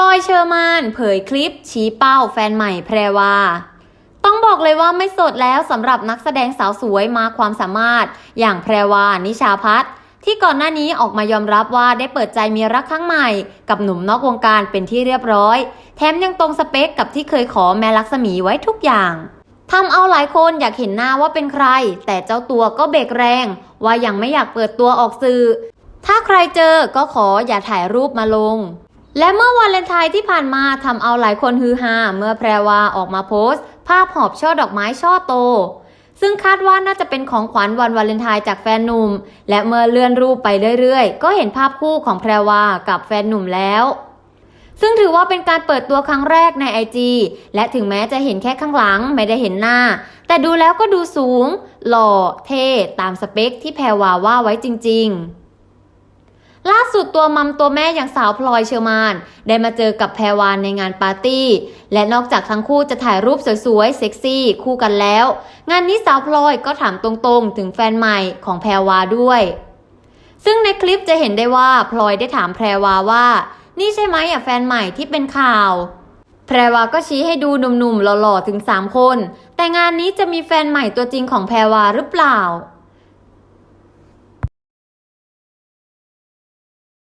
ลอยเชอร์มานเผยคลิป ชี้เป้าแฟนใหม่แพรวาต้องบอกเลยว่าไม่สดแล้วสำหรับนักแสดงสาวสวยมาความสามารถ อย่างแพรวานิชาพัฒน์ที่ก่อนหน้านี้ออกมายอมรับว่าได้เปิดใจมีรักครั้งใหม่ กับหนุ่มนอกวงการเป็นที่เรียบร้อย แถมยังตรงสเปคกับที่เคยขอแม่ลักษมีไว้ทุกอย่างทำเอาหลายคนอยากเห็นหน้าว่าเป็นใคร แต่เจ้าตัวก็เบรกแรง ว่ายังไม่อยากเปิดตัวออกสื่อ ถ้าใครเจอก็ขออย่าถ่ายรูปมาลง และเมื่อวันเลนไทน์ที่ผ่านมาทำเอาหลายคนฮือฮาเมื่อแพรวาออกมาโพสต์ ภาพหอบช่อดอกไม้ช่อโต ซึ่งคาดว่าน่าจะเป็นของขวัญวันวาเลนไทน์จากแฟนหนุ่ม และเมื่อเลื่อนรูปไปเรื่อยๆ ก็เห็นภาพคู่ของแพรวากับแฟนหนุ่มแล้ว ซึ่งถือว่าเป็นการเปิดตัวครั้งแรกในไอจีและถึงแม้จะเห็นแค่ข้างหลังไม่ได้เห็นหน้า แต่ดูแล้วก็ดูสูง หล่อเท่ตามสเปคที่แพรวาว่าไว้จริง ๆ ล่าสุดตัวมัมตัวแม่อย่างสาวพลอยเชอร์มาน ได้มาเจอกับแพรวานในงานปาร์ตี้ และนอกจากทั้งคู่จะถ่ายรูปสวยๆ เซ็กซี่ คู่กันแล้ว งานนี้สาวพลอยก็ถามตรงๆ ถึงแฟนใหม่ของแพรวาด้วย ซึ่งในคลิปจะเห็นได้ว่าพลอยได้ถามแพรวาว่า นี่ใช่ไหมอะแฟนใหม่ที่เป็นข่าว แพรวาก็ชี้ให้ดูหนุ่มๆหล่อๆถึง 3 คน แต่งานนี้จะมีแฟนใหม่ตัวจริงของแพรวาหรือเปล่า